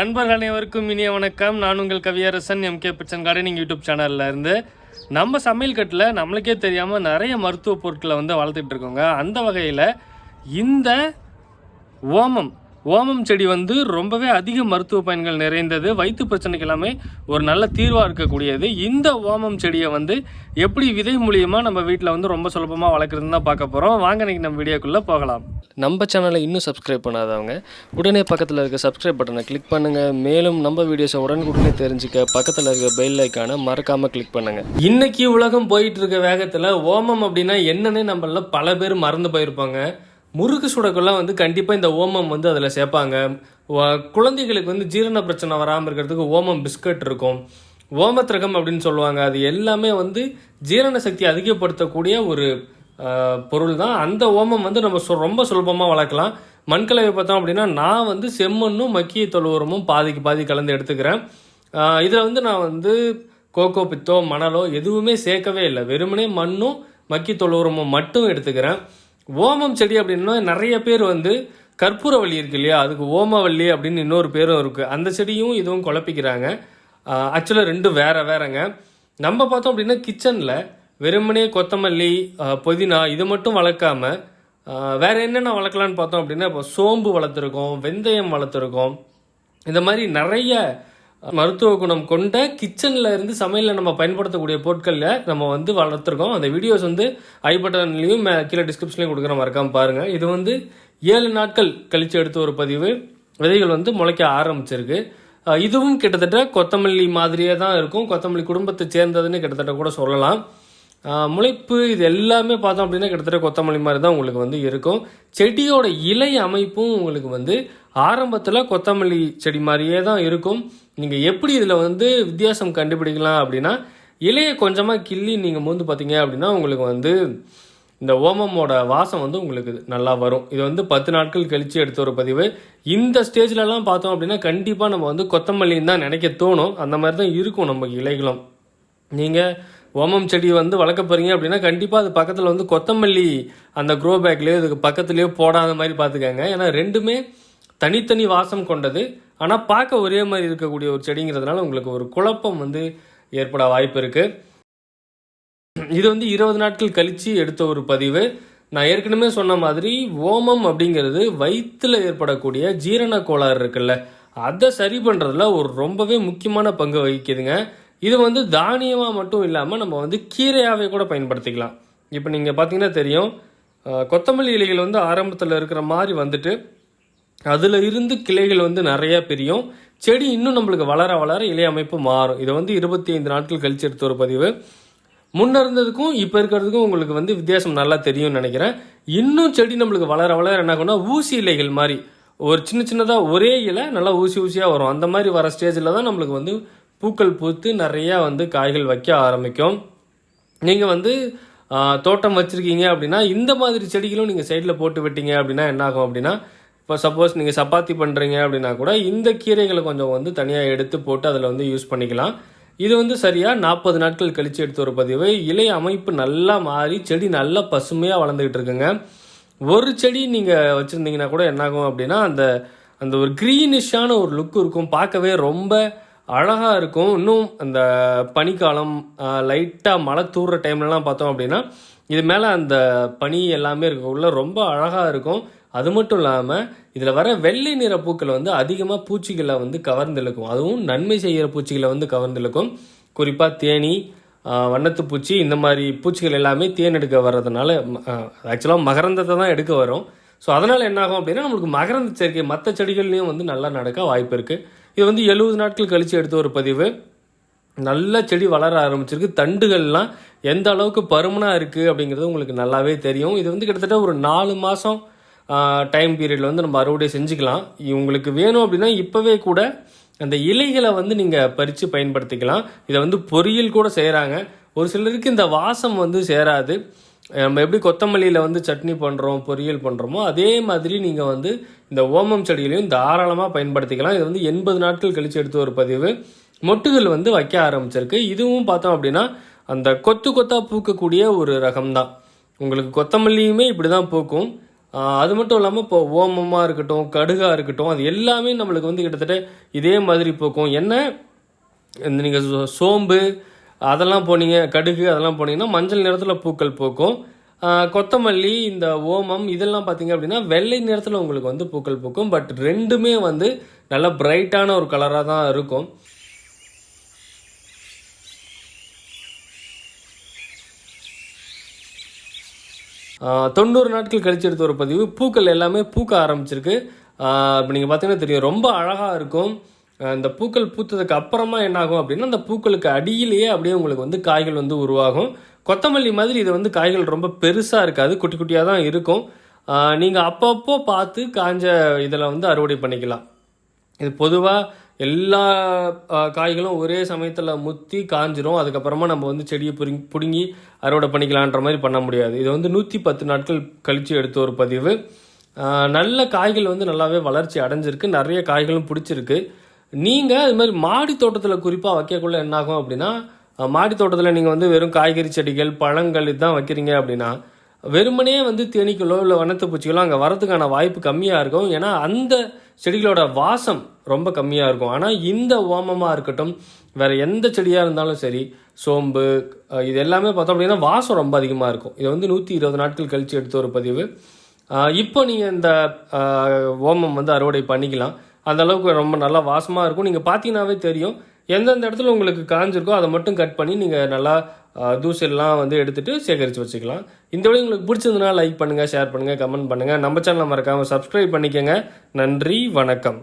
நண்பர்கள் அனைவருக்கும் இனிய வணக்கம். நான் உங்கள் Kaviyarasan MK kitchen gardening YouTube சேனலில் இருந்து நம்ம சமையல் கட்டில் நம்மளுக்கே தெரியாமல் நிறைய மருத்துவ பொருட்களை வந்து வளர்த்துட்டு இருக்கோங்க. அந்த வகையில் இந்த ஓமம் ஓமம் செடி வந்து ரொம்பவே அதிக மருத்துவ பயன்கள் நிறைந்தது. வயிற்று பிரச்சனைக்கு எல்லாமே ஒரு நல்ல தீர்வாக இருக்கக்கூடியது. இந்த ஓமம் செடியை வந்து எப்படி விதை மூலியமாக நம்ம வீட்டில் வந்து ரொம்ப சுலபமாக வளர்க்குறதுன்னு தான் பார்க்க போகிறோம் வாங்க இன்னைக்கு நம்ம வீடியோக்குள்ளே போகலாம். நம்ம சேனலை இன்னும் சப்ஸ்கிரைப் பண்ணாதவங்க உடனே பக்கத்தில் இருக்க சப்ஸ்கிரைப் பட்டனை கிளிக் பண்ணுங்கள் மேலும் நம்ம வீடியோஸை உடனுக்குடனே தெரிஞ்சுக்க பக்கத்தில் இருக்க பெல் ஐக்கானை மறக்காமல் கிளிக் பண்ணுங்கள் இன்னைக்கு உலகம் போயிட்டு இருக்க வேகத்தில் ஓமம் அப்படின்னா என்னன்னே நம்மள பல பேர் மறந்து போயிருப்பாங்க. முறுக்கு சுடக்கெல்லாம் வந்து கண்டிப்பாக இந்த ஓமம் வந்து அதில் சேர்ப்பாங்க. குழந்தைகளுக்கு வந்து ஜீரண பிரச்சனை வராமல் இருக்கிறதுக்கு ஓமம் பிஸ்கட் இருக்கும். ஓமத்திரகம் அப்படின்னு சொல்லுவாங்க. அது எல்லாமே வந்து ஜீரண சக்தி அதிகப்படுத்தக்கூடிய ஒரு பொருள் தான் அந்த ஓமம் வந்து நம்ம சொ- ரொம்ப சுலபமாக வளர்க்கலாம். மண்கலவை பார்த்தோம் அப்படின்னா நான் வந்து செம்மண்ணும் மக்கிய தொழு உரமும் பாதிக்கு பாதி கலந்து எடுத்துக்கிறேன். இதில் வந்து நான் வந்து கோகோ பித்தோ மணலோ எதுவுமே சேர்க்கவே இல்லை. வெறுமனே மண்ணும் மக்கி தொழு உரமும் மட்டும் எடுத்துக்கிறேன். ஓமம் செடி அப்படின்னா நிறைய பேர் வந்து கற்பூரவள்ளி இருக்கு இல்லையா? அதுக்கு ஓமவள்ளி அப்படின்னு இன்னொரு பேரும் இருக்குது அந்த செடியும் இதுவும் குழப்பிக்கிறாங்க. ஆக்சுவலாக ரெண்டும் வேற வேறங்க. நம்ம பார்த்தோம் அப்படின்னா கிச்சனில் வெறுமனே கொத்தமல்லி புதினா இது மட்டும் வளர்க்காம வேறு என்னென்ன வளர்க்கலான்னு பார்த்தோம் அப்படின்னா இப்போ சோம்பு வளர்த்துருக்கோம் வெந்தயம் வளர்த்துருக்கோம். இந்த மாதிரி நிறைய மருத்துவ குணம் கொண்ட கிச்சனில் இருந்து சமையலில் நம்ம பயன்படுத்தக்கூடிய பொருட்களில் நம்ம வந்து வளர்த்துருக்கோம். அந்த வீடியோஸ் வந்து ஐ பட்டன்லையும் மே- கீழே டிஸ்கிரிப்ஷன்லையும் கொடுக்குற மறக்காம பாருங்கள் இது வந்து ஏழு நாட்கள் கழித்து எடுத்த ஒரு பதிவு. விதைகள் வந்து முளைக்க ஆரம்பிச்சிருக்கு. இதுவும் கிட்டத்தட்ட கொத்தமல்லி மாதிரியே தான் இருக்கும். கொத்தமல்லி குடும்பத்தை சேர்ந்ததுன்னு கிட்டத்தட்ட கூட சொல்லலாம். முளைப்பு இது எல்லாமே பார்த்தோம் அப்படின்னா கிட்டத்தட்ட கொத்தமல்லி மாதிரி தான் உங்களுக்கு வந்து இருக்கும். செடியோட இலை அமைப்பும் உங்களுக்கு வந்து ஆரம்பத்தில் கொத்தமல்லி செடி மாதிரியே தான் இருக்கும். நீங்கள் எப்படி இதில் வந்து வித்தியாசம் கண்டுபிடிக்கலாம் அப்படின்னா இலையை கொஞ்சமாக கிள்ளி நீங்கள் மூந்து பார்த்தீங்க அப்படின்னா உங்களுக்கு வந்து இந்த ஓமமோட வாசம் வந்து உங்களுக்கு நல்லா வரும். இது வந்து பத்து நாட்கள் கழித்து எடுத்த ஒரு பதிவு. இந்த ஸ்டேஜ்லலாம் பார்த்தோம் அப்படின்னா கண்டிப்பாக நம்ம வந்து கொத்தமல்லின்னு தான் நினைக்க தோணும். அந்த மாதிரி தான் இருக்கும் நம்ம இலைகளும். நீங்கள் ஓமம் செடி வந்து வளர்க்க போகிறீங்க அப்படின்னா கண்டிப்பாக அது பக்கத்தில் வந்து கொத்தமல்லி அந்த க்ரோ பேக்லேயோ இதுக்கு பக்கத்துலேயோ போடாத மாதிரி பார்த்துக்கங்க ஏன்னா ரெண்டுமே தனித்தனி வாசம் கொண்டது. ஆனால் பார்க்க ஒரே மாதிரி இருக்கக்கூடிய ஒரு செடிங்கிறதுனால உங்களுக்கு ஒரு குழப்பம் வந்து ஏற்பட வாய்ப்பு இருக்குது இது வந்து இருபது நாட்கள் கழிச்சு எடுத்த ஒரு பதிவு. நான் ஏற்கனவே சொன்ன மாதிரி ஓமம் அப்படிங்கிறது வயிற்றில் ஏற்படக்கூடிய ஜீரண கோளாறு இருக்குல்ல அதை சரி பண்ணுறதுல ஒரு ரொம்பவே முக்கியமான பங்கு வகிக்குதுங்க. இது வந்து தானியமாக மட்டும் இல்லாமல் நம்ம வந்து கீரையாகவே கூட பயன்படுத்திக்கலாம். இப்போ நீங்கள் பார்த்தீங்கன்னா தெரியும் கொத்தமல்லி இலைகள் வந்து ஆரம்பத்தில் இருக்கிற மாதிரி வந்துட்டு அதில் இருந்து கிளைகள் வந்து நிறையா பிரியும். செடி இன்னும் நம்மளுக்கு வளர வளர இலை அமைப்பு மாறும். இதை வந்து இருபத்தி ஐந்து நாட்கள் கழிச்சு எடுத்த ஒரு பதிவு. முன்ன இருந்ததுக்கும் இப்போ இருக்கிறதுக்கும் உங்களுக்கு வந்து வித்தியாசம் நல்லா தெரியும்னு நினைக்கிறேன். இன்னும் செடி நம்மளுக்கு வளர வளர என்ன ஆகும்னா ஊசி இலைகள் மாதிரி. ஒரு சின்ன சின்னதாக ஒரே இலை நல்லா ஊசி ஊசியாக வரும். அந்த மாதிரி வர ஸ்டேஜில் தான் நம்மளுக்கு வந்து பூக்கள் பூத்து நிறையா வந்து காய்கள் வைக்க ஆரம்பிக்கும். நீங்கள் வந்து தோட்டம் வச்சுருக்கீங்க அப்படின்னா இந்த மாதிரி செடிகளும் நீங்கள் சைடில் போட்டு விட்டீங்க அப்படின்னா என்ன ஆகும் அப்படின்னா இப்போ சப்போஸ் நீங்கள் சப்பாத்தி பண்ணுறீங்க அப்படின்னா கூட இந்த கீரைகளை கொஞ்சம் வந்து தனியாக எடுத்து போட்டு அதில் வந்து யூஸ் பண்ணிக்கலாம். இது வந்து சரியாக நாற்பது நாட்கள் கழித்து எடுத்த ஒரு பதிவு. இலை அமைப்பு நல்லா மாறி செடி நல்லா பசுமையாக வளர்ந்துக்கிட்டு இருக்குங்க. ஒரு செடி நீங்கள் வச்சுருந்தீங்கன்னா கூட என்னாகும் அப்படின்னா அந்த அந்த ஒரு க்ரீனிஷான ஒரு லுக் இருக்கும். பார்க்கவே ரொம்ப அழகாக இருக்கும். இன்னும் அந்த பனிக்காலம் லைட்டாக மழை தூர்ற டைம்லலாம் பார்த்தோம் அப்படின்னா இது மேலே அந்த பனி எல்லாமே இருக்கக்குள்ள ரொம்ப அழகாக இருக்கும். அது மட்டும் இல்லாமல் இதில் வர வெள்ளை நிற பூக்கள் வந்து அதிகமாக பூச்சிகளை வந்து கவர்ந்திழுக்கும் அதுவும் நன்மை செய்கிற பூச்சிகளை வந்து கவர்ந்திழுக்கும் குறிப்பாக தேனி வண்ணத்து பூச்சி இந்த மாதிரி பூச்சிகள் எல்லாமே தேன் எடுக்க வர்றதுனால ஆக்சுவலாக மகரந்தத்தை தான் எடுக்க வரும். ஸோ அதனால் என்ன ஆகும் அப்படின்னா நம்மளுக்கு மகரந்த சேர்க்கை மற்ற செடிகள்லையும் வந்து நல்லா நடக்க வாய்ப்பு இருக்குது இது வந்து எழுபது நாட்கள் கழித்து எடுத்த ஒரு பதிவு. நல்ல செடி வளர ஆரம்பிச்சிருக்கு. தண்டுகள்லாம் எந்த அளவுக்கு பருமனாக இருக்குது அப்படிங்கிறது உங்களுக்கு நல்லாவே தெரியும். இது வந்து கிட்டத்தட்ட ஒரு நாலு மாதம் டைம் பீரியடில் வந்து நம்ம அறுவடை செஞ்சுக்கலாம். உங்களுக்கு வேணும் அப்படின்னா இப்போவே கூட அந்த இலைகளை வந்து நீங்கள் பறித்து பயன்படுத்திக்கலாம். இதை வந்து பொரியல் கூட செய்கிறாங்க ஒரு சிலருக்கு இந்த வாசம் வந்து சேராது. நம்ம எப்படி கொத்தமல்லியில் வந்து சட்னி பண்ணுறோம் பொரியல் பண்ணுறோமோ அதே மாதிரி நீங்கள் வந்து இந்த ஓமம் செடிகளையும் தாராளமாக பயன்படுத்திக்கலாம். இது வந்து எண்பது நாட்கள் கழிச்சு எடுத்த ஒரு பதிவு. மொட்டுகள் வந்து வைக்க ஆரம்பிச்சிருக்கு. இதுவும் பார்த்தோம் அப்படின்னா அந்த கொத்து கொத்தாக பூக்கக்கூடிய ஒரு ரகம் தான் உங்களுக்கு கொத்தமல்லியுமே இப்படி தான் பூக்கும். அது மட்டும் இல்லாமல் இப்போ ஓமமாக இருக்கட்டும் கடுகாக இருக்கட்டும் அது எல்லாமே நம்மளுக்கு வந்து கிட்டத்தட்ட இதே மாதிரி போக்கும். என்ன? இந்த நீங்கள் சோம்பு அதெல்லாம் போனீங்க கடுகு அதெல்லாம் போனீங்கன்னா மஞ்சள் நிறத்தில் பூக்கள் பூக்கும். கொத்தமல்லி இந்த ஓமம் இதெல்லாம் பார்த்தீங்க அப்படின்னா வெள்ளை நிறத்தில் உங்களுக்கு வந்து பூக்கள் பூக்கும். பட் ரெண்டுமே வந்து நல்லா பிரைட்டான ஒரு கலராக தான் இருக்கும். தொண்ணூறு நாட்கள் கழிச்சு எடுத்த ஒரு பதிவு. பூக்கள் எல்லாமே பூக்க ஆரம்பிச்சிருக்கு. இப்போ நீங்கள் பார்த்தீங்கன்னா தெரியும் ரொம்ப அழகாக இருக்கும். இந்த பூக்கள் பூத்ததுக்கு அப்புறமா என்னாகும் அப்படின்னா அந்த பூக்களுக்கு அடியிலேயே அப்படியே உங்களுக்கு வந்து காய்கள் வந்து உருவாகும். கொத்தமல்லி மாதிரி இது வந்து காய்கள் ரொம்ப பெருசாக இருக்காது குட்டி குட்டியாக தான் இருக்கும். நீங்கள் அப்பப்போ பார்த்து காஞ்ச இதில் வந்து அறுவடை பண்ணிக்கலாம். இது பொதுவாக எல்லா காய்களும் ஒரே சமயத்தில் முத்தி காஞ்சிரும். அதுக்கப்புறமா நம்ம வந்து செடியை பிடுங்கி பிடுங்கி அறுவடை பண்ணிக்கலான்ற மாதிரி பண்ண முடியாது. இது வந்து நூற்றி பத்து நாட்கள் கழித்து எடுத்த ஒரு பதிவு. நல்ல காய்கள் வந்து நல்லாவே வளர்ச்சி அடைஞ்சிருக்கு. நிறைய காய்களும் பிடிச்சிருக்கு. நீங்கள் இது மாதிரி மாடி தோட்டத்தில் குறிப்பாக வைக்கக்குள்ள என்னாகும் அப்படின்னா மாடி தோட்டத்தில் நீங்கள் வந்து வெறும் காய்கறி செடிகள் பழங்கள் இதுதான் வைக்கிறீங்க அப்படின்னா வெறுமனே வந்து தேனீக்களோ இல்லை வனத்து பூச்சிகளோ அங்கே வரதுக்கான வாய்ப்பு கம்மியாக இருக்கும். ஏன்னா அந்த செடிகளோட வாசம் ரொம்ப கம்மியாக இருக்கும். ஆனால் இந்த ஓமமாக இருக்கட்டும் வேறு எந்த செடியாக இருந்தாலும் சரி சோம்பு இது எல்லாமே பார்த்தோம் அப்படின்னா வாசம் ரொம்ப அதிகமாக இருக்கும். இது வந்து நூற்றி இருபது நாட்கள் கழித்து எடுத்த ஒரு பதிவு. இப்போ நீங்கள் இந்த ஓமம் வந்து அறுவடை பண்ணிக்கலாம். அந்த அளவுக்கு ரொம்ப நல்லா வாசமாக இருக்கும். நீங்கள் பார்த்தீங்கன்னாவே தெரியும். எந்தெந்த இடத்துல உங்களுக்கு காஞ்சிருக்கோ அதை மட்டும் கட் பண்ணி நீங்கள் நல்லா தூசெல்லாம் வந்து எடுத்துகிட்டு சேகரித்து வச்சுக்கலாம். இந்த வீடியோ உங்களுக்கு பிடிச்சிருந்தனா லைக் பண்ணுங்கள் ஷேர் பண்ணுங்கள் கமெண்ட் பண்ணுங்கள் நம்ம சேனலை மறக்காமல் சப்ஸ்கிரைப் பண்ணிக்கோங்க. நன்றி வணக்கம்.